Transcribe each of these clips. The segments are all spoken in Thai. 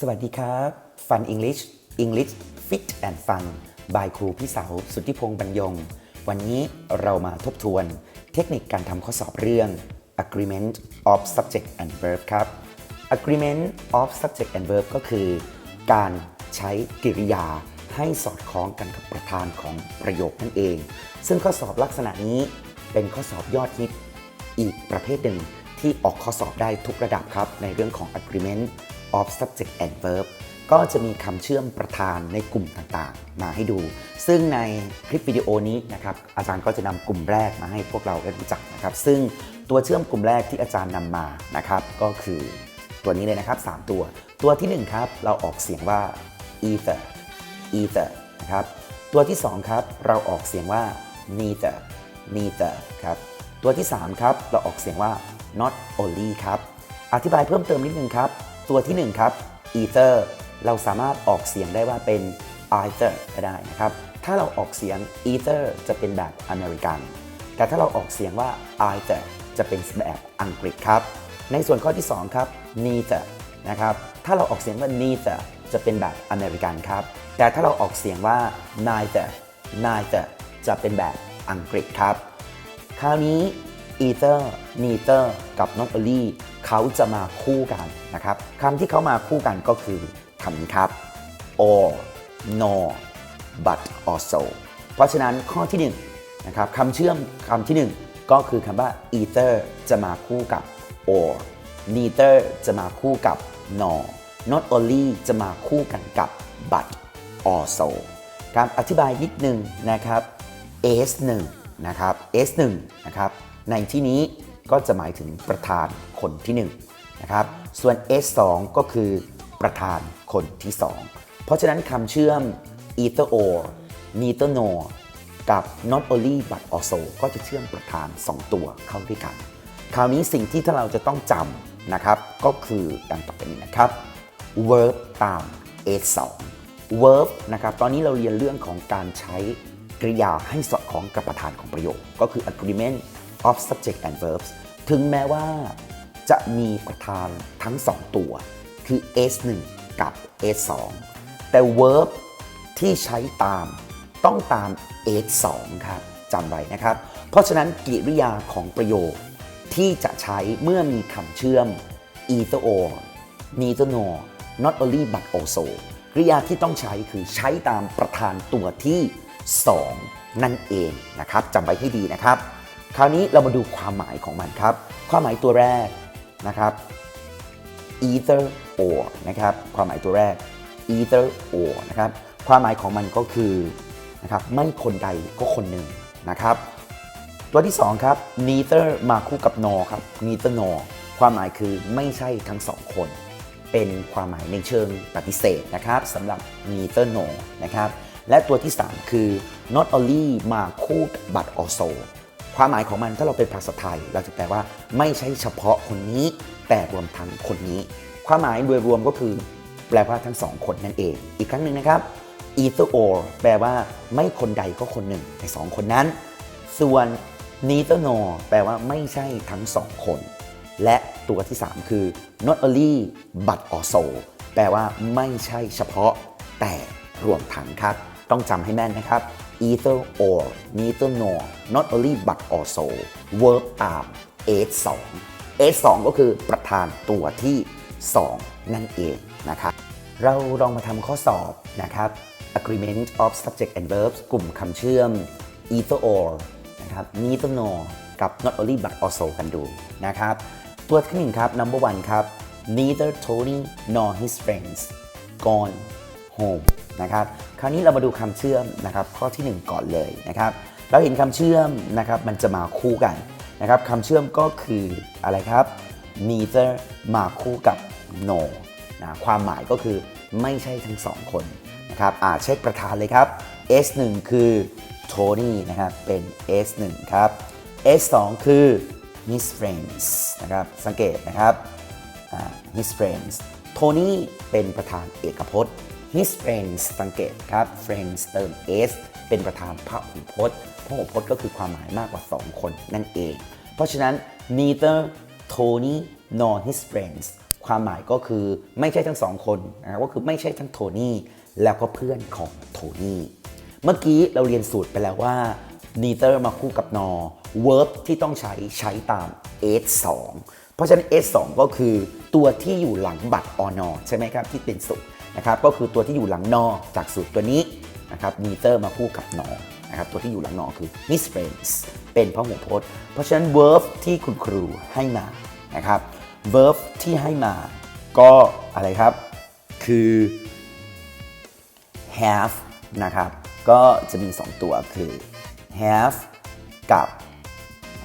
สวัสดีครับ Fun English English Fit and Fun by ครูพี่เสาสุทธิพงษ์บรรยง วันนี้เรามาทบทวนเทคนิคการทำข้อสอบเรื่อง agreement of subject and verb ครับ agreement of subject and verb ก็คือ การใช้กริยาให้สอดคล้องกันกับประธานของประโยคนั่นเอง ซึ่งข้อสอบลักษณะนี้เป็นข้อสอบยอดฮิตอีกประเภทหนึ่งที่ออกข้อสอบได้ทุกระดับครับในเรื่องของ agreement of subject and verb ก็จะมีคำเชื่อมประธานในกลุ่มต่างๆ มาให้ดู ซึ่งในคลิปวิดีโอนี้นะครับอาจารย์ก็จะนำกลุ่มแรกมาให้พวกเราได้รู้จักนะครับ ซึ่งตัวเชื่อมกลุ่มแรกที่อาจารย์นำมานะครับ ก็คือตัวนี้เลยนะครับ 3 ตัว ตัวทีหนึ่1 ครับ เราออกเสียงว่า either either นะครับ ตัวที่ 2 ครับ เราออกเสียงว่า neither neither ครับ ตัวที่ 3 ครับ เราออกเสียงว่า not only ครับ อธิบายเพิ่มเติมนิดนึงครับ ตัวที่ 1 ครับ ether เราสามารถออกเสียงได้ว่าเป็น either ก็ได้นะครับ ถ้าเราออกเสียง ether จะเป็นแบบอเมริกัน แต่ถ้าเราออกเสียงว่า either จะเป็นแบบอังกฤษครับ ในส่วนข้อที่ 2 ครับ neither นะครับ ถ้าเราออกเสียงว่า neither จะเป็นแบบอเมริกันครับ แต่ถ้าเราออกเสียงว่า neither neither จะเป็นแบบอังกฤษครับ คราวนี้ either neither กับ not only เขาจะมาคู่กันนะครับคำที่เขามาคู่กันก็คือคำนี้ครับ or nor but also เพราะฉะนั้นข้อที่1นะครับคำเชื่อมคำที่ 1 ก็คือคำว่า either จะมาคู่กับ or neither จะมาคู่กับ nor not only จะมาคู่กันกับ but also การอธิบายนิดนึงนะครับ S1 นะครับ S1 นะครับ ในที่นี้ก็จะหมายถึงประธานคนที่1นะครับ ส่วน S2 ก็คือประธานคนที่ 2 เพราะฉะนั้นคำเชื่อม either or neither nor กับ not only but also ก็จะเชื่อมประธาน 2 ตัวเข้าด้วยกัน คราวนี้สิ่งที่ถ้าเราจะต้องจำนะครับ ก็คือดังต่อไปนี้นะครับ verb ตาม S2 verb นะครับ ตอนนี้เราเรียนเรื่องของการใช้กริยาให้สอดคล้องกับประธานของประโยค ก็คือ agreement of subject and verbs ถึงแม้ว่าจะมีประธานทั้ง 2 ตัว คือ S1 กับ S2 แต่ verb ที่ใช้ตามต้องตาม S2 ครับจำไว้นะครับ เพราะฉะนั้นกริยาของประโยคที่จะใช้เมื่อมีคำเชื่อม either or neither nor not only but also กริยาที่ต้องใช้คือใช้ตามประธานตัวที่ 2 นั่นเองนะครับจำไว้ให้ดีนะครับ คราวนี้เรามาดูความหมายของมันครับ ความหมายตัวแรกนะครับ either or นะครับ ความหมายตัวแรก either or นะครับ ความหมายของมันก็คือนะครับไม่คนใดก็คนหนึ่งนะครับ ตัวที่2ครับ neither มาคู่กับ nor ครับ neither nor ความหมายคือไม่ใช่ทั้งสองคน เป็นความหมายในเชิงปฏิเสธนะครับสำหรับ neither nor นะครับ และตัวที่ 3 คือ not only มาคู่กับ but also ความหมายของมันถ้าเราเป็นภาษาไทย เราจะแปลว่าไม่ใช่เฉพาะคนนี้ แต่รวมทั้งคนนี้ ความหมายโดยรวมก็คือ แปลว่าทั้งสองคนนั่นเอง อีกครั้งหนึ่งนะครับ either or แปลว่าไม่คนใดก็คนหนึ่งในสองคนนั้น ส่วน neither nor แปลว่าไม่ใช่ทั้งสองคน และตัวที่ 3 คือ not only but also แปลว่าไม่ใช่เฉพาะ แต่รวมทั้งครับ ต้องจำให้แม่นนะครับ either or neither nor not only but also verb ตาม s 2 s 2ก็คือประธานตัวที่ 2 นั่นเองนะครับเราลองมาทำข้อสอบนะครับ agreement of subject and verbs กลุ่มคำเชื่อม either or นะครับ neither nor กับ not only but also กันดูนะครับตัวที่หนึ่งครับ number one ครับ neither Tony nor his friends gone home นะครับคราวนี้เรามาดูคำเชื่อมนะครับข้อที่ 1 ก่อนเลยนะครับเราเห็นคำเชื่อมนะครับมันจะมาคู่กันนะครับคำเชื่อมก็คืออะไรครับ neither มาคู่กับ no นะความหมายก็คือไม่ใช่ทั้งสองคนนะครับอ่าเช็คประธานเลยครับ S1 คือ Tony นะครับเป็น S1 ครับ S2 คือ his friends นะครับสังเกตนะครับ his friends Tony เป็นประธานเอกพจน์ his friends สังเกตครับ friends เติม s เป็นประธานพหูพจน์พหูพจน์ก็คือความหมายมากกว่า 2 คนนั่นเอง เพราะฉะนั้น neither Tony nor his friends ความหมายก็คือไม่ใช่ทั้งสองคนนะก็คือไม่ใช่ทั้งโทนี่แล้วก็เพื่อนของโทนี่เมื่อกี้เราเรียนสูตรไปแล้วว่า neither มาคู่กับ nor verb ที่ต้องใช้ใช้ตาม s 2เพราะฉะนั้น s 2ก็คือตัวที่อยู่หลังบัตร or nor ใช่ไหมครับ ที่เป็นสูตร นะครับก็คือตัวที่อยู่หลัง nor จากสูตรตัวนี้นะครับ neither มาคู่กับ nor นะครับตัวที่อยู่หลัง nor คือ his friends เป็นพหูพจน์ เพราะฉะนั้น verb ที่คุณครูให้มานะครับ verb ที่ให้มา ก็อะไรครับ คือ have นะครับก็จะมี 2 ตัวคือ have กับ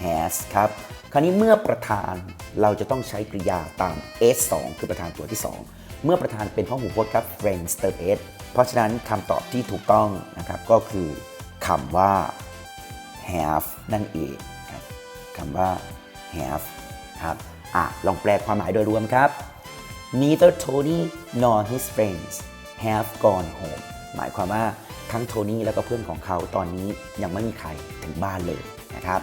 has ครับ คราวนี้เมื่อประธานเราจะต้องใช้กริยาตาม s 2คือประธานตัวที่ 2 เมื่อประธานเป็นพหูพจน์ครับ friends เติม s เพราะฉะนั้นคำตอบที่ถูกต้องนะครับก็คือคำว่า have นั่นเองครับคำว่า have ครับอะลองแปลความหมายโดยรวมครับ neither Tony nor his friends have gone home หมายความว่าทั้งโทนี่แล้วก็เพื่อนของเขาตอนนี้ยังไม่มีใครถึงบ้านเลยนะครับ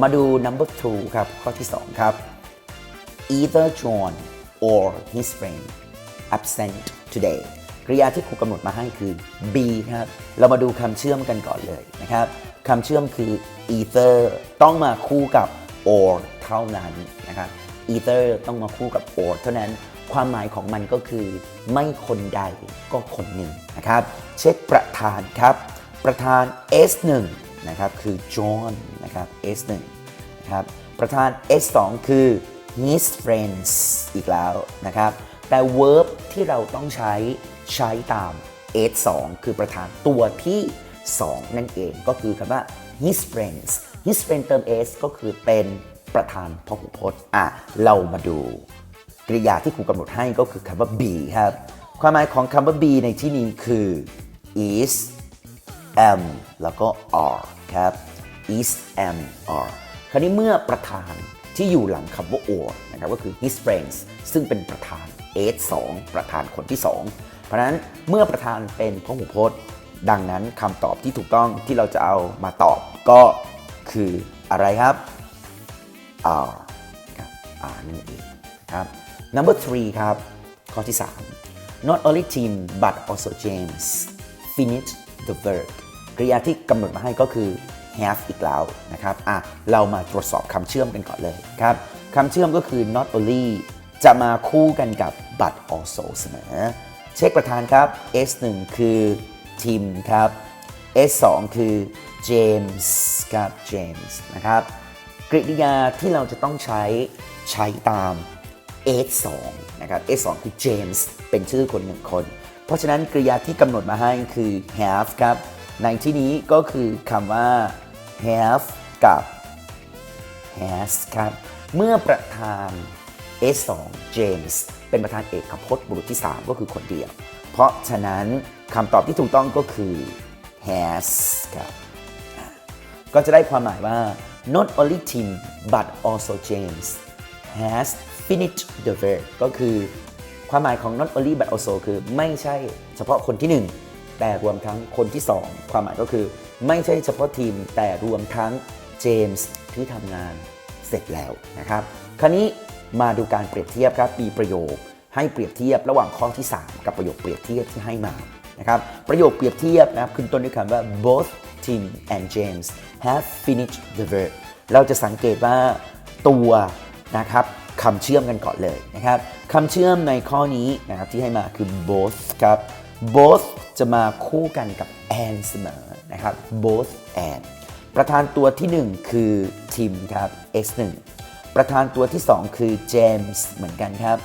มาดู number two ครับ ข้อที่ 2 ครับ either John or his friend absent today กริยาที่ครูกำหนดมาให้คือ be ครับ เรามาดูคำเชื่อมกันก่อนเลยนะครับคำเชื่อมคือ either ต้องมาคู่กับ or เท่านั้นนะครับ either ต้องมาคู่กับ or เท่านั้น ความหมายของมันก็คือ ไม่คนใดก็คนหนึ่งนะครับ เช็คประธานครับ ประธาน S1 นะครับคือ John นะครับ S1 นะครับ ประธาน S2 คือ his friends อีกแล้วนะครับ แต่ verb ที่เราต้องใช้ใช้ตาม S2 คือประธานตัวที่ 2 นั่นเองก็คือคำว่า his friends his friend เติม s ก็คือเป็นประธานพหูพจน์อะเรามาดู กริยาที่ครูกำหนดให้ก็คือคำว่า be ครับ ความหมายของคำว่า be ในที่นี้คือ is am แล้วก็ are ครับ is am are คราวนี้เมื่อประธานที่อยู่หลังคำว่า or นะครับก็คือ his friends ซึ่งเป็นประธาน s 2ประธานคนที่ 2 เพราะฉะนั้นเมื่อประธานเป็นพหูพจน์ ดังนั้นคำตอบที่ถูกต้องที่เราจะเอามาตอบก็คืออะไรครับ are ครับ R นั่นเองครับ number three ครับ ข้อที่ 3 not only Tim but also James finish the verb กริยาที่กำหนดมาให้ก็คือ have อีกแล้วนะครับอะเรามาตรวจสอบคำเชื่อมกันก่อนเลยครับคำเชื่อมก็คือ not only จะมาคู่กันกับ but also เสมอ เช็คประธานครับ S1 คือ Tim ครับ S2 คือ James ครับ James นะครับ กริยาที่เราจะต้องใช้ใช้ตาม S2 นะครับ S2 คือ James เป็นชื่อคนหนึ่งคน เพราะฉะนั้นกริยาที่กำหนดมาให้คือ have ครับ ในที่นี้ก็คือคำว่า have กับ has ครับ เมื่อประธาน S2 James เป็นประธานเอกพจน์บุรุษที่ 3 ก็คือคนเดียว เพราะฉะนั้นคำตอบที่ถูกต้องก็คือ has ครับก็จะได้ความหมายว่า not only Tim but also James has finished the verb ก็คือความหมายของ not only but also คือไม่ใช่เฉพาะคนที่ 1 แต่รวมทั้งคนที่ 2 ความหมายก็คือ ไม่ใช่เฉพาะทีมแต่รวมทั้งเจมส์ที่ทำงานเสร็จแล้วนะครับ คราวนี้ มาดูการเปรียบเทียบครับมีประโยค ให้เปรียบเทียบระหว่างข้อที่ 3 กับประโยคเปรียบเทียบที่ให้มานะครับประโยคเปรียบเทียบนะครับขึ้นต้นด้วยคำว่า both Tim and James have finished the verb เราจะสังเกตว่าตัวนะครับคำเชื่อมกันก่อนเลยนะครับคำเชื่อมในข้อนี้นะครับที่ให้มาคือ both ครับ both จะมาคู่กันกับ and เสมอนะครับ both and ประธานตัวที่ 1 คือ Tim ครับ S1 ประธานตัวที่ 2 คือ James เหมือนกันครับ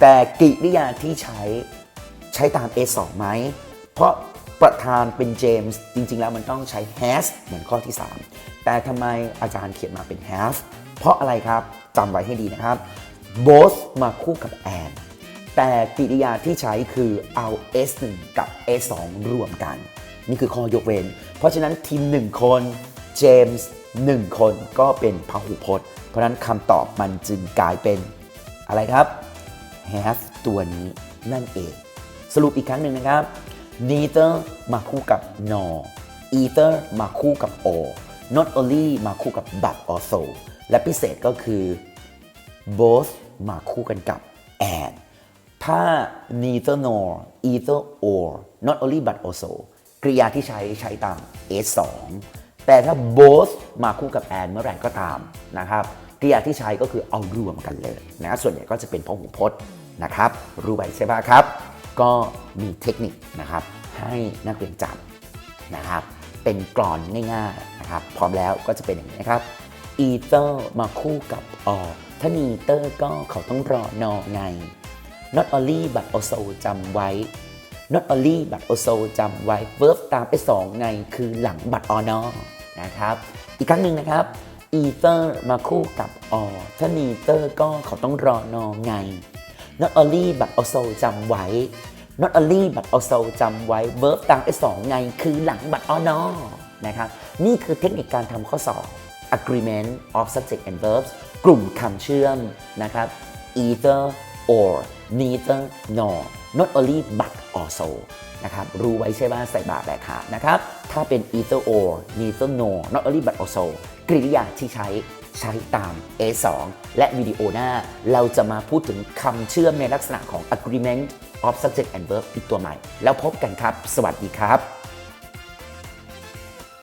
แต่กริยาที่ใช้ใช้ตาม S2 ไหม เพราะประธานเป็น James จริง ๆ แล้วมันต้องใช้ has เหมือนข้อที่ 3 แต่ทำไมอาจารย์เขียนมาเป็น have เพราะอะไรครับจำไว้ให้ดีนะครับ both มาคู่กับ and แต่กริยาที่ใช้คือเอา S1 กับ S2 รวมกัน นี่คือข้อยกเว้น เพราะฉะนั้นทีม 1 คน เจมส์1คนก็เป็นพหุพจน์ เพราะฉะนั้นคำตอบมันจึงกลายเป็นอะไรครับ have ตัวนี้นั่นเอง สรุปอีกครั้งหนึ่งนะครับ neither มาคู่กับ nor either มาคู่กับ or not only มาคู่กับ but also และพิเศษก็คือ both มาคู่กันกับ and ถ้า neither nor either or not only but also กริยาที่ใช้ใช้ตาม s 2 แต่ถ้า both มาคู่กับ and เมื่อไหร่ก็ตามนะครับกริยาที่ใช้ก็คือเอารวมกันเลยนะส่วนใหญ่ก็จะเป็นพหูพจน์นะครับ รู้ไว้ใช่ไหมครับ ก็มีเทคนิคนะครับ ให้นักเรียนจำนะครับ เป็นกรอนง่ายๆนะครับ พร้อมแล้วก็จะเป็นอย่างนี้นะครับ either มาคู่กับ or ถ้า neither ก็เขาต้องรอนอไง not only but also จำไว้ not only but also จำไว้ verb ตามไปสองไงคือหลัง but or not น นะครับ อีกครั้งหนึ่งนะครับ either มาคู่กับ or ถ้า neither ก็เขาต้องรอนองไง not only but also จำไว้ not only but also จำไว้ verb ตามไปสองไง คือหลัง but or not นะครับ นี่คือเทคนิคการทำข้อสอบ agreement of subject and verbs กลุ่มคำเชื่อมนะครับ either or neither nor not only but also นะครับ รู้ไว้ใช่ไหมใส่บาแบกขานะครับ ถ้าเป็น either or neither nor not only but also กริยาที่ใช้ใช้ตาม A2 และวิดีโอหน้า เราจะมาพูดถึงคำเชื่อมในลักษณะของ agreement of subject and verb อีกตัวใหม่ แล้วพบกันครับ สวัสดีครับ